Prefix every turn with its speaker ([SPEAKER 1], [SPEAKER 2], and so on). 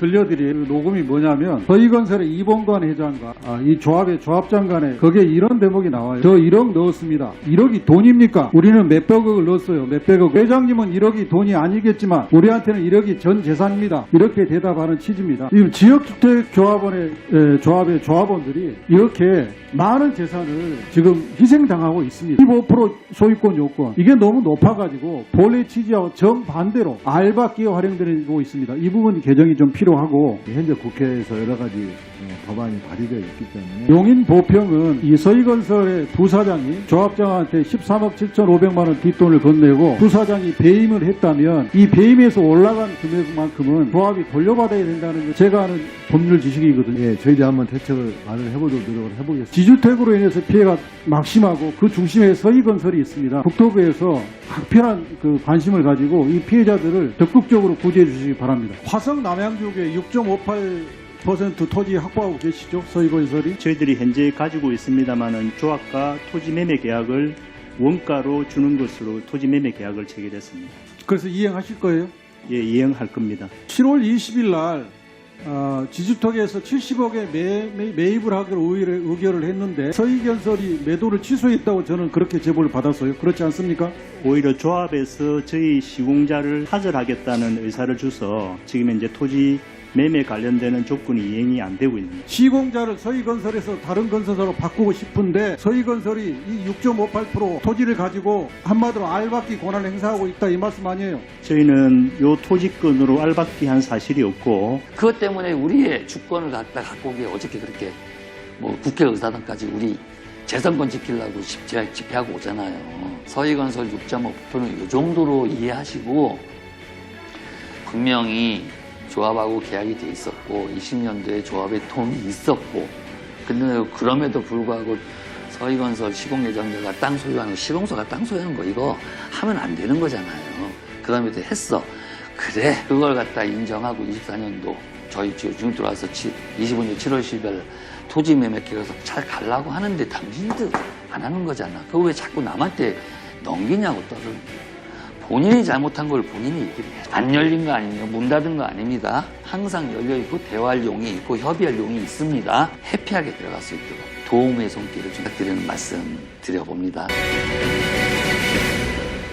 [SPEAKER 1] 들려드릴 녹음이 뭐냐면 서희건설의 이봉관 회장과 아, 이 조합의 조합장 간에 거기에 이런 대목이 나와요. 저 1억 넣었습니다. 1억이 돈입니까? 우리는 몇백억을 넣었어요. 몇백억. 회장님은 1억이 돈이 아니겠지만 우리한테는 1억이 전 재산입니다. 이렇게 대답하는 취지입니다. 이 지역주택조합원의 에, 조합의 조합원들이 이렇게 많은 재산을 지금 희생당하고 있습니다. 15% 소유권 요건 이게 너무 높아가지고 본래 취지와 정반대로 알바끼에 활용되고 있습니다. 이 부분 개정이 좀 필요 하고
[SPEAKER 2] 현재 국회에서 여러 가지 어, 법안이 발의되어 있기 때문에
[SPEAKER 1] 용인 보평은 이 서희건설의 부사장이 조합장한테 13억 7천5백만 원 뒷돈을 건네고 부사장이 배임을 했다면 이 배임에서 올라간 금액만큼은 조합이 돌려받아야 된다는 게 제가 아는 법률 지식이거든요.
[SPEAKER 2] 예, 저희들이 한번 대책을 마련해 보도록 노력을 해보겠습니다.
[SPEAKER 1] 지주택으로 인해서 피해가 막심하고 그 중심에 서희건설이 있습니다. 국토부에서 각별한 그 관심을 가지고 이 피해자들을 적극적으로 구제해 주시기 바랍니다. 화성 남양주에 6.58% 토지 확보하고 계시죠? 서희건설이?
[SPEAKER 3] 저희들이 현재 가지고 있습니다만은 조합과 토지 매매 계약을 원가로 주는 것으로 토지 매매 계약을 체결했습니다.
[SPEAKER 1] 그래서 이행하실 거예요?
[SPEAKER 3] 예, 이행할 겁니다.
[SPEAKER 1] 7월 20일 날 어, 지주택에서 70억에 매, 매, 매입을 하기로 의결을 했는데 서희건설이 매도를 취소했다고 저는 그렇게 제보를 받았어요. 그렇지 않습니까?
[SPEAKER 3] 오히려 조합에서 저희 시공자를 하절하겠다는 의사를 줘서 지금 현재 토지 매매 관련되는 조건이 이행이 안 되고 있습니다.
[SPEAKER 1] 시공자를 서희건설에서 다른 건설사로 바꾸고 싶은데 서희건설이 이 6.58% 토지를 가지고 한마디로 알박기 권한을 행사하고 있다 이 말씀 아니에요?
[SPEAKER 3] 저희는 요 토지권으로 알박기 한 사실이 없고
[SPEAKER 4] 그것 때문에 우리의 주권을 갖다 갖고 오기에 어저께 그렇게 뭐 국회 의사당까지 우리 재선권 지키려고 집회, 집회하고 오잖아요. 서희건설 6.5%는 이 정도로 이해하시고 분명히 조합하고 계약이 돼 있었고 20년도에 조합에 돈이 있었고 근데 그럼에도 불구하고 서희건설 시공 예정자가 땅 소유하는 거, 시공소가 땅 소유하는 거 이거 하면 안 되는 거잖아요. 그럼에도 했어. 그래 그걸 갖다 인정하고 24년도 저희 지금 들어와서 25년 7월 10일 토지 매매 기록에서 잘 가려고 하는데 당신들 안 하는 거잖아. 그거 왜 자꾸 남한테 넘기냐고 떠들. 본인이 잘못한 걸 본인이 얘기를 해. 안 열린 거 아니에요. 문 닫은 거 아닙니다. 항상 열려 있고 대화할 용이 있고 협의할 용이 있습니다. 해피하게 들어갈 수 있도록 도움의 손길을 좀 부탁드리는 말씀 드려봅니다.